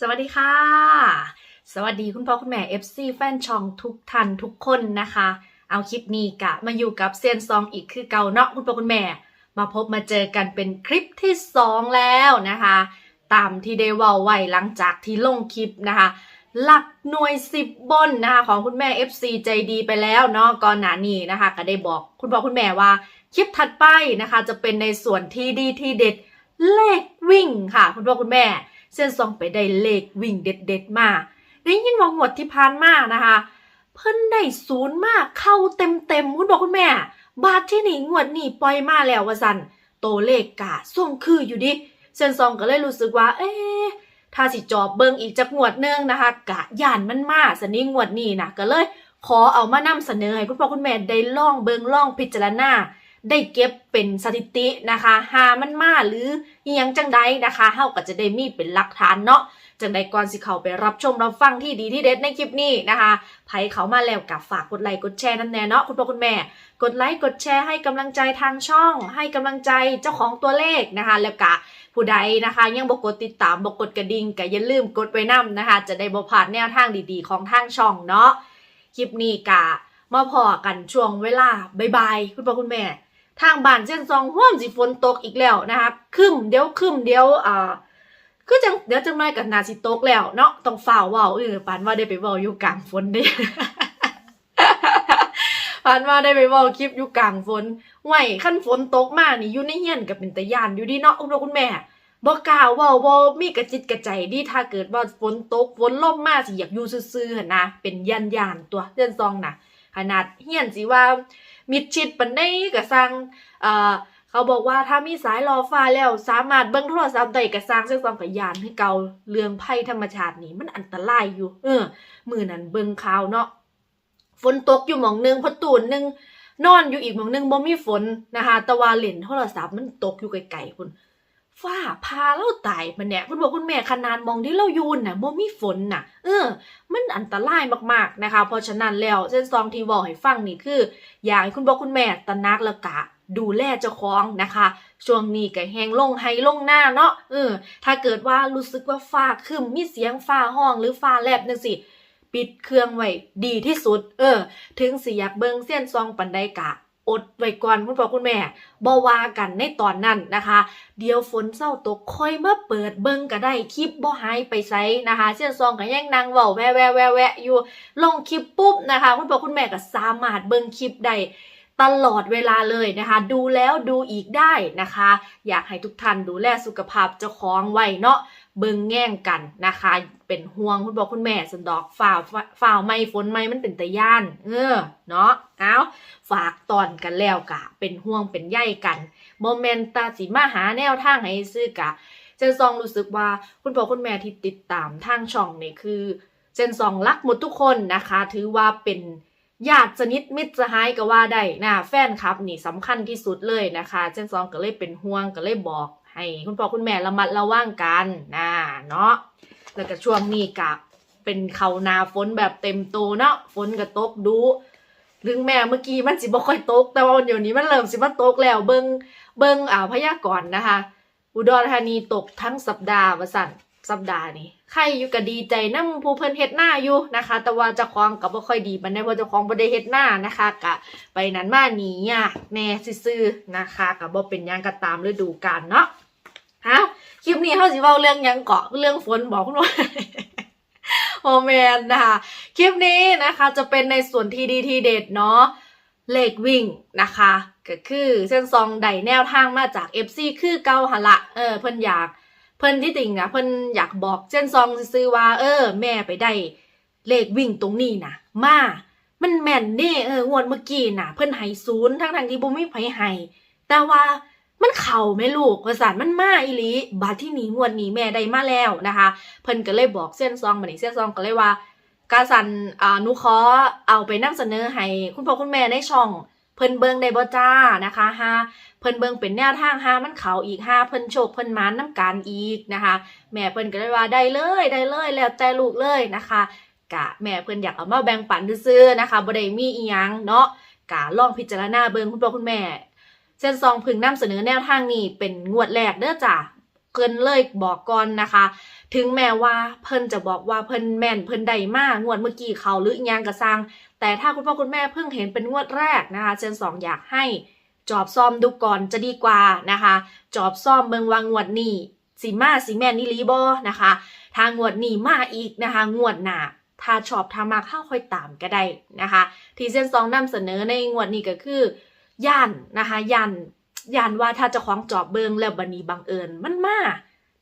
สวัสดีค่ะ สวัสดีคุณพ่อคุณแม่ FC แฟนช่องทุกท่านทุกคนนะคะ เอาคลิปนี้กะมาอยู่กับเซียนซองอีกคือเก่าเนาะคุณพ่อคุณแม่ มาพบมาเจอกันเป็นคลิปที่ 2 แล้วนะคะ ตามที่ได้ว่าไว้หลังจากที่ลงคลิปนะคะ หลักหน่วย 10 บนนะคะของคุณแม่ FC ใจดีไปแล้วเนาะก่อนหน้านี้นะคะ ก็ได้บอกคุณพ่อคุณแม่ว่าคลิปถัดไปนะคะ จะเป็นในส่วนที่ดีที่เด็ดเลขวิ่งค่ะ คุณพ่อคุณแม่ เส้นซองไปได้เลขวิ่งเด็ดๆมาได้ยินว่างวดที่ผ่านมานะคะ เพิ่นได้ศูนย์มากเข้าเต็มๆคุณบอกคุณแม่ บาทที่นี่งวดนี่ปล่อยมาแล้วว่าสันโตเลขกะส่งคืออยู่ดิเส้นซองก็เลยรู้สึกว่า เอ๊ะถ้าสิจอบเบิงอีกจักงวดหนึงนะคะ กะย่านมันมาสนี้งวดนี้นะก็เลยขอเอามานำเสนอให้คุณพ่อคุณแม่ได้ล่องเบิงล่องพิจารณา ได้เก็บเป็นสถิตินะคะหามันมาหรืออิหยังจังใดนะคะเฮาก็จะได้มีเป็นหลักฐานเนาะจังใดก่อนสิเขาไปรับชมรับฟังที่ดีที่เด็ดในคลิปนี้นะคะไผเขามาแล้วกับฝากกดไลค์กดแชร์นั่นแน่เนาะคุณพ่อคุณแม่ กดไลค์กดแชร์ให้กำลังใจทางช่อง ให้กำลังใจเจ้าของตัวเลขนะคะแล้วก็ผู้ใดนะคะ ยังบ่กดติดตามบ่กดกระดิ่งก็อย่าลืมกดไว้นํนะคะ จะได้บ่พลาดแนวทางดีๆ ของทางช่องเนาะคลิปนี้กะมาพอกันช่วงเวลาบ่ายๆคุณพ่อคุณแม่ ทางบ้านเส้นซองห่วมสิฝนตกอีกแล้วนะคะคึมเดี๋ยวคึมเดี๋ยวอ่าคือจังเดี๋ยวจังไรกับนาสิตกแล้วเนาะต้องฝ่าวเว้าเออปานว่าได้ไปเว้าอยู่กลางฝนเด้ปานว่าได้ไปเว้าคลิปอยู่กลางฝนไหวขั้นฝนตกมานี่อยู่ในเฮียนกับเป็นตะยานอยู่ดีเนาะคุณพ่อคุณแม่บ่กล้าเว้าบ่มีกระจิตกระใจดีถ้าเกิดว่าฝนตกฝนล่มมาสิอยากอยู่ซื่อๆนะเป็นยันยานตัวเส้นซองน่ะ ขนาดเฮียนสิว่ามิดชิดปันได้กะสร้างเอ่อเขาบอกว่าถ้ามีสายรอฟ้าแล้วสามารถเบิ่งโทรศัพท์ได้กะสร้างเส้นความกับยานให้เก่าเรื่องภัยธรรมชาตินี่มันอันตรายอยู่ เออ มือนั้นเบิ่งข่าวเนาะฝนตกอยู่หม่องหนึงพอตูนหนึงนอนอยู่อีกหม่องหนึงบ่มีฝนนะคะต่ว่าเหล่นโทรศัพท์มันตกอยู่ไกลๆพุ่น ฟ้าพาเราตายมันเนี่ยคุณบอกคุณแม่ขนาดมองที่เราอยูนน่ะบ่มีฝนน่ะ เออ มันอันตรายมากๆนะคะ เพราะฉะนั้นแล้วเส้นซองที่บอกให้ฟังนี่คือ อยากให้คุณพ่อคุณแม่ตระหนักแล้วกะดูแลเจ้าของนะคะ ช่วงนี้ก็แห้งลงไฮลงหน้าเนาะเออ ถ้าเกิดว่ารู้สึกว่าฟ้าคึมมีเสียงฟ้าห้องหรือฟ้าแลบจังสิปิดเครื่องไว้ดีที่สุด เออ ถึงสิอยากเบิงเส้นซองปันไดกะ อดไว้ก่อนคุณพ่อคุณแม่บ่ว่ากันในตอนนั้นนะคะ เดี๋ยวฝนเศร้าตกค่อยมาเปิดเบิ่งก็ได้คลิปบ่หายไปไสนะคะเส้นซองก็ยังนางเว้าแวะแวะแวะแวะอยู่ลงคลิปปุ๊บนะคะ คุณพ่อคุณแม่ก็สามารถเบิ่งคลิปได้ตลอดเวลาเลยนะคะ ดูแล้วดูอีกได้นะคะ อยากให้ทุกท่านดูแลสุขภาพเจ้าของไว้เนาะ เบิ่งแง่งกันนะคะ เป็นห่วงคุณพ่อคุณแม่สันดอกฝ่าวฝ่าวไม่ฝนไม่มันเป็นตะย่าน เออเนาะเอาฝากตอนกันแล้วกะ เป็นห่วงเป็นใยกันโมเมนตาสีมาหาแนวทางให้ซื้อกะเจนซองรู้สึกว่าคุณพ่อคุณแม่ที่ติดตามทางช่องเนี่ยคือเจนซองรักหมดทุกคนนะคะ ถือว่าเป็นญาติสนิทมิตรสหายก็ว่าได้นะแฟนคลับนี่สำคัญที่สุดเลยนะคะ เจนซองก็เลยเป็นห่วงก็เลยบอก ให้คุณพ่อคุณแม่ระมัดระวังกันนะเนาะแล้วก็ช่วงนี้กับเป็นเขานาฝนแบบเต็มโตเนาะฝนก็ตกดูถึงแม่เมื่อกี้มันสิบ่ค่อยตก แต่ว่าเดี๋ยวนี้มันเริ่มสิมาตกแล้วเบิงเบิงอ่าวพยากรณ์นะคะ อุดรธานีตกทั้งสัปดาห์ว่าสั่นสัปดาห์นี้ใครอยู่ก็ดีใจนำผู้เพิ่นเฮ็ดหน้าอยู่นะคะ แต่ว่าเจ้าของก็บ่ค่อยดีปานใดเพราะเจ้าของบ่ได้เฮ็ดหน้านะคะกะไปนั้นมาหนียากแน่ซื่อๆนะคะก็บ่เป็นยังก็ตามฤดูกาลเนาะ ฮะคลิปนี้เฮาสิเว้าเรื่องยังเกาะเรื่องฝนบอกคุณว่าโอแมนนะคะคลิปนี้นะคะจะเป็นในส่วนที่ดีที่เด็ดเนาะเลขวิ่งนะคะก็คือเส้นซองใดแนวทางมาจาก FC คือเกาหละเออเพิ่นอยากเพิ่นที่ติ่งนะเพิ่นอยากบอกเส้นซองซื้อว่า เออ แม่ไปได้เลขวิ่งตรงนี้นะมามันแม่นเด้เอองวดเมื่อกี้น่ะเพิ่นให้ศูนย์ทั้งทางที่บ่มีไผให้แต่ว่า มันเข่าไม่ลูกประสานมันมาอีหลีบาดที่นี้งวดนี้แม่ได้มาแล้วนะคะ เพิ่นก็เลยบอกเส้นซองมานี่เส้นซองก็เลยว่ากาสันอ่านูขอเอาไปนำเสนอให้คุณพ่อคุณแม่ในช่องเพิ่นเบิงได้บ่จ้านะคะฮาเพิ่นเบิงเป็นแนวทางหามันเขาอีกหาเพิ่นโชคเพิ่นมานน้ำการอีกนะคะ แม่เพิ่นก็เลยว่าได้เลยได้เลยแล้วใจลูกเลยนะคะกะแม่เพิ่นอยากเอามาแบ่งปันซื่อนะคะบ่ได้มีอีหยังเนาะกะลองพิจารณาเบิงคุณพ่อคุณแม่ เส้นซองพึ่งนำเสนอแนวทางนี้เป็นงวดแรกเด้อจ้ะเพิ่นเลยบอกก่อนนะคะ ถึงแม้ว่าเพิ่นจะบอกว่าเพิ่นแม่นเพิ่นได้มากงวดเมื่อกี้เขาหรือยังก็สร้างแต่ถ้าคุณพ่อคุณแม่เพิ่งเห็นเป็นงวดแรกนะคะเซนสองอยากให้จอบซ่อมดูก่อนจะดีกว่านะคะ จอบซ่อมเบิงวางงวดนี้สีมาสีแม่นนี่ลีบอนะคะ ทางงวดนี้มาอีกนะคะ งวดหนาถ้าชอบทามาเข้าค่อยตามก็ได้นะคะ ที่เซนสองนำเสนอในงวดนี้ก็คือ ย่านนะคะย่านย่านว่าถ้าจะของจอบเบิงแล้วบันนี้บังเอิญมันมา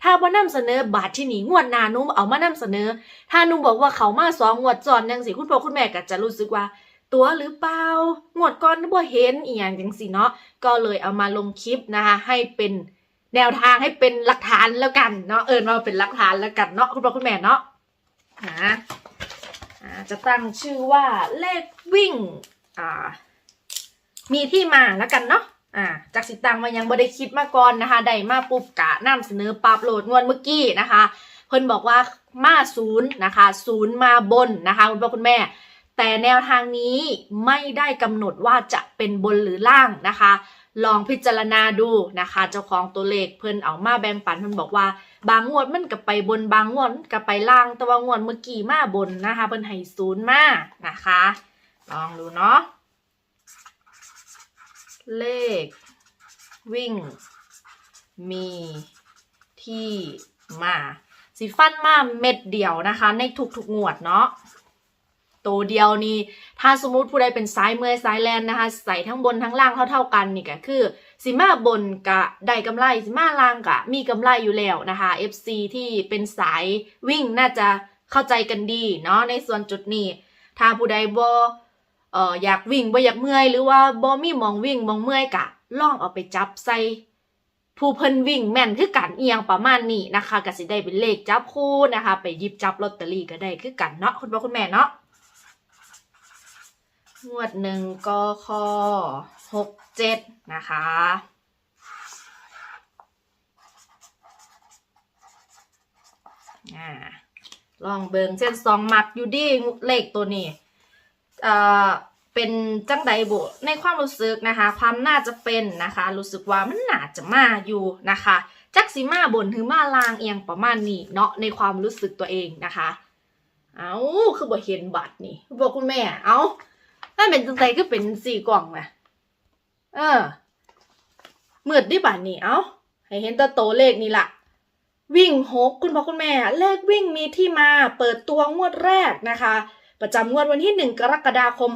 ถ้าว่านำเสนอบาทที่หนีงวดนานุ่มเอามานำเสนอ ถ้านุ่มบอกว่าเขามาสองงวดจอนยังสิคุณพ่อคุณแม่ก็จะรู้สึกว่า ตัวหรือเปล่างวดก่อนบ่เห็นอีหยังจังสิเนาะก็เลยเอามาลงคลิปนะคะให้เป็นแนวทางให้เป็นหลักฐานแล้วกันเนาะเอิญมาเป็นหลักฐานแล้วกันเนาะคุณพ่อคุณแม่เนาะนะอ่าจะตั้งชื่อว่าเลขวิ่งอ่า มีที่มาแล้วกันเนาะอ่าจากสิตังมายังบ่ได้คิดมาก่อนนะคะได้มาปุ๊บกะนำเสนอปรับโหลดงวดเมื่อกี้นะคะ เพิ่นบอกว่ามาศูนย์นะคะศูนย์มาบนนะคะคุณพ่อคุณแม่ แต่แนวทางนี้ไม่ได้กำหนดว่าจะเป็นบนหรือล่างนะคะ ลองพิจารณาดูนะคะ เจ้าของตัวเลขเพิ่นเอามาแบ่งปันเพิ่นบอกว่า บางงวดมันก็ไปบนบางงวดมันก็ไปล่างแต่ว่างวดเมื่อกี้มาบนนะคะเพิ่นให้ศูนย์มานะคะ ลองดูเนาะ เลข วิ่ง มีที่มาสีฟันมาเม็ดเดียวนะคะ ในทุกๆงวดเนาะตัวเดียวนี่ถ้าสมมติผู้ใดเป็นสายเมื่อยสายแลนนะคะ ใส่ทั้งบนทั้งล่างเท่าๆกันนี่ก็คือสิมาบนกะได้กำไรสิมาล่างกะมีกำไรอยู่แล้วนะคะ FC ที่เป็นสายวิ่งน่าจะเข้าใจกันดีเนาะในส่วนจุดนี้ ถ้าผู้ใดบ่ เอ่ออยากวิ่งบ่อยากเมื่อยหรือว่าบ่มีมองวิ่งมองเมื่อยกะลองเอาไปจับใส่ผู้เพิ่นวิ่งแม่นคือกันเอียงประมาณนี้นะคะก็สิได้เป็นเลขจับคู่นะคะ ไปหยิบจับลอตเตอรี่ก็ได้คือกันเนาะคุณพ่อคุณแม่เนาะงวดหนึ่งกคหกเจ็ดนะคะอ่าลองเบิงเส้นสองหมักอยู่ดีเลขตัวนี้ เป็นจังใดบุในความรู้สึกนะคะ ความน่าจะเป็นนะคะ รู้สึกว่ามันน่าจะมาอยู่นะคะ จักสีมาบนถึงมาลางเอียงประมาณนี้เนาะในความรู้สึกตัวเองนะคะ เอาคือบ่เห็นบัตรนี่บอกคุณแม่ เอานั่นเป็นจังใดก็เป็นสี่กล่องนะเออมืดดิบัตรนี่เอาให้เห็นตัวโตเลขนี่ละวิ่งหกคุณพ่อคุณแม่ เลขวิ่งมีที่มาเปิดตัวงวดแรกนะคะ ประจำงวดวันที่ 1 กรกฎาคม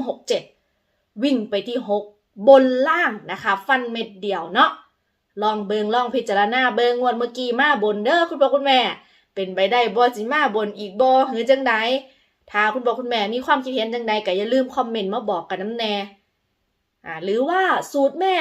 67 วิ่งไปที่ 6 บนล่างนะคะ ฟันเม็ดเดียวเนาะลองเบิงลองพิจารณาเบิงงวดเมื่อกี้มาบนเด้อคุณพ่อคุณแม่ เป็นไปได้บ่จิมาบนอีกบ่หรือจังใดถ้าคุณพ่อคุณแม่มีความคิดเห็นจังใดก็อย่าลืมคอมเมนต์มาบอกกันน้ำแน่ อ่าหรือว่าสูตรแม่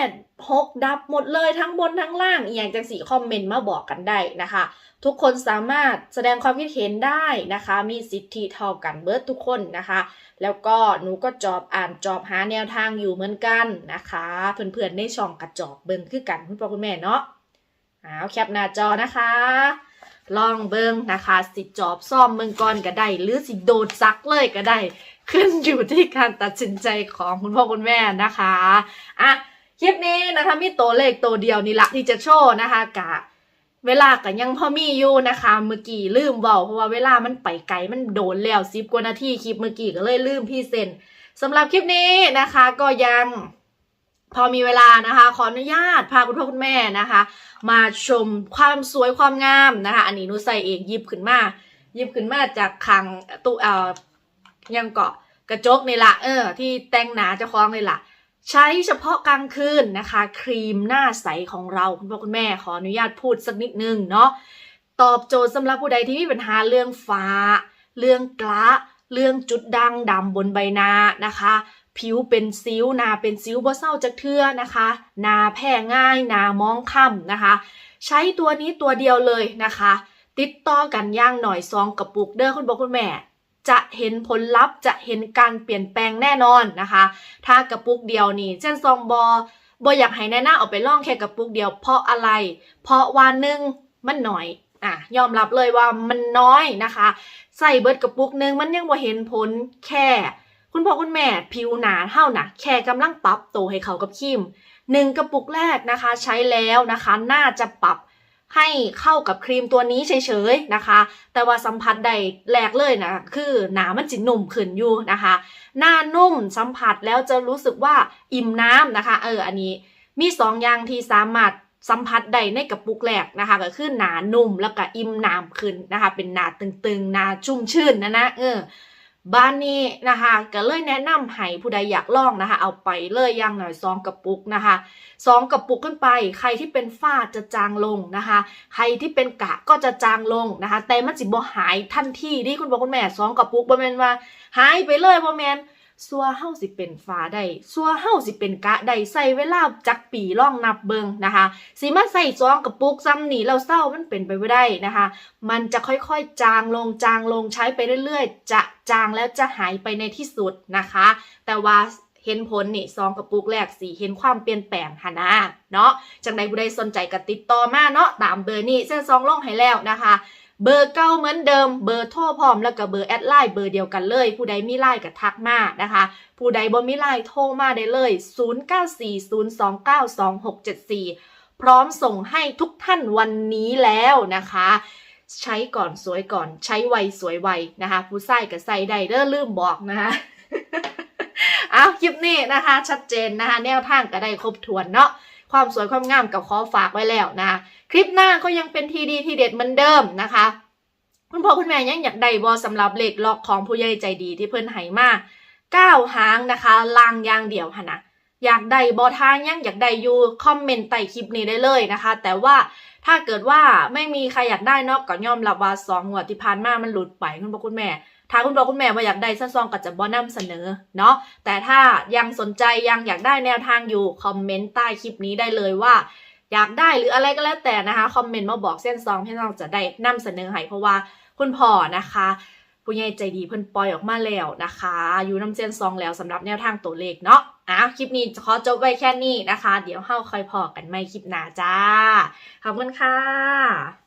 หกดับหมดเลยทั้งบนทั้งล่างอย่างจังสีคอมเมนต์มาบอกกันได้นะคะ ทุกคนสามารถแสดงความคิดเห็นได้นะคะ มีสิทธิเท่ากันเบิร์ดทุกคนนะคะ แล้วก็หนูก็จอบอ่านจอบหาแนวทางอยู่เหมือนกันนะคะเพื่อนๆในช่องกระจอบเบิ่งคือกันคุณพ่อคุณแม่เนาะเอาแคปหน้าจอนะคะ ลองเบิ่งนะคะ สิจอบซ่อมเบิ่งก่อนก็ได้ หรือสิโดดซักเลยก็ได้ ขึ้นอยู่ที่การตัดสินใจของคุณพ่อคุณแม่นะคะอะคลิปนี้นะคะมีตัวเลขตัวเดียวนี่ละที่จะโชว์นะคะกะเวลาก็ยังพ่อมีอยู่นะคะ เมื่อกี้ลืมเบาเพราะว่าเวลามันไปไกลมันโดนแล้วสิบกว่านาทีคลิปเมื่อกี้ก็เลยลืมพี่เซนสำหรับคลิปนี้นะคะก็ยัง พอมีเวลานะคะ ขออนุญาตพาคุณพ่อคุณแม่นะคะ มาชมความสวยความงามนะคะ อันนี้หนูใส่เองยิบขึ้นมายิบขึ้นมาจากคังตู้เอ่อยังเกาะกระจกนี่ละเออ ที่แต่งหนาจะคล้องนี่ละใช้เฉพาะกลางคืนนะคะ ครีมหน้าใสของเราคุณพ่อคุณแม่ขออนุญาตพูดสักนิดนึงเนาะตอบโจทย์สำหรับผู้ใดที่มีปัญหาเรื่องฟ้า เรื่องกระเรื่องจุดด่างดำบนใบหน้านะคะ ผิวเป็นซิวหนาเป็นซิวบ่เศร้าจากเทื่อนะคะหนาแพ้ง่ายหนามองค่ำนะคะ ใช้ตัวนี้ตัวเดียวเลยนะคะ ติดต่อกันย่างหน่อยซองกระปุกเด้อคุณพ่อคุณแม่ จะเห็นผลลัพธ์จะเห็นการเปลี่ยนแปลงแน่นอนนะคะ ถ้ากระปุกเดียวนี่เช่นซองบอบออยากให้แน่หน้าเอาไปล่องแค่กระปุกเดียวเพราะอะไร เพราะว่าหนึ่งมันหน่อยอะยอมรับเลยว่ามันน้อยนะคะ ใส่เบิดกระปุกนึงมันยังบ่เห็นผลแค่ คุณพ่อคุณแม่ผิวหนาเท่านะแค่กำลังปรับตัวให้เขากับคิมหนึ่งกระปุกแรกนะคะใช้แล้วนะคะ น่าจะปรับให้เข้ากับครีมตัวนี้เฉยๆนะคะ แต่ว่าสัมผัสใดแรกเลยนะ คือหนามันจิหนุ่มขึ้นอยู่นะคะ หน้านุ่มสัมผัสแล้วจะรู้สึกว่าอิ่มน้ำนะคะ เอออันนี้มีสองอย่างที่สามารถสัมผัสได้ในกระปุกแรกนะคะ ก็คือหนานุ่มแล้วก็อิ่มน้ำขึ้นนะคะ เป็นหนาตึงๆหนาชุ่มชื่นนะนะเออ บ้านนี้นะคะก็เลยแนะนำให้ผู้ใดอยากลองนะคะ เอาไปเลยย่างหน่อยซองกระปุกนะคะซองกระปุกขึ้นไป ใครที่เป็นฝ้าจะจางลงนะคะ ใครที่เป็นกะก็จะจางลงนะคะ แต่มันสิบ่หายทันทีที่คุณพ่อคุณแม่ซองกระปุกบ่แมนว่า หายไปเลยบ่แมน ซัวเฮาสิเป็นฟ้าได้ซัวเฮาสิเป็นกะได้ใส่เวลาจักปีล่องนับเบิงนะคะสิมาใส่ซองกระปุกซ้ำหนีเราเศร้ามันเป็นไปไม่ได้นะคะ มันจะค่อยๆจางลงจางลงใช้ไปเรื่อยๆ จะจางแล้วจะหายไปในที่สุดนะคะ แต่ว่าเห็นผลนี่ซองกระปุกแรกสีเห็นความเปลี่ยนแปลงหนนะเนาะจังใดผู้ใดสนใจก็ติดต่อมาเนาะตามเบอร์นี้เส้นซองลงให้แล้วนะคะ เบอร์เก่าเหมือนเดิม เบอร์โทรพร้อมแล้วก็เบอร์แอดไลน์เบอร์เดียวกันเลย ผู้ใดมีไลน์ก็ทักมานะคะ ผู้ใดบ่มีไลน์โทรมาได้เลย 0940292674 พร้อมส่งให้ทุกท่านวันนี้แล้วนะคะ ใช้ก่อนสวยก่อนใช้ไวสวยไวนะคะ ผู้ใส่กับใส่ได้เด้อลืมบอกนะคะเอาคลิปนี้นะคะ ชัดเจนนะคะ แนวทางก็ได้ครบถ้วนเนาะ ความสวยความงามกับขอฝากไว้แล้วนะคลิปหน้าก็ยังเป็นทีดีทีเด็ดเหมือนเดิมนะคะ คุณพ่อคุณแม่ยังอยากได้บอสำหรับเหล็กล็อกของผู้ใหญ่ใจดีที่เพิ่นให้มาก้าวหางนะคะลางยางเดี่ยวค่ะนะอยากได้บอทางยังอยากได้อยู่คอมเมนต์ใต้คลิปนี้ได้เลยนะคะ แต่ว่าถ้าเกิดว่าไม่มีใครอยากได้นอกก็ยอมรับว่าสองงวที่ผ่านมามันหลุดไปคุณพ่อคุณแม่ ถ้าคุณพ่อคุณแม่ว่าอยากได้สั้นซองก็จะบอนำเสนอเนาะแต่ถ้ายังสนใจยังอยากได้แนวทางอยู่คอมเมนต์ใต้คลิปนี้ได้เลยว่าอยากได้หรืออะไรก็แล้วแต่นะคะคอมเมนต์มาบอกเส้นซองพี่น้องจะได้นำเสนอให้เพราะว่าคุณพ่อนะคะผู้ใหญ่ใจดีเพิ่นปล่อยออกมาแล้วนะคะ อยู่น้ำเส้นซองแล้วสำหรับแนวทางตัวเลขเนาะอะคลิปนี้ขอจบไว้แค่นี้นะคะ เดี๋ยวเฮาค่อยพอกันใหม่คลิปหน้าจ้า ขอบคุณค่ะ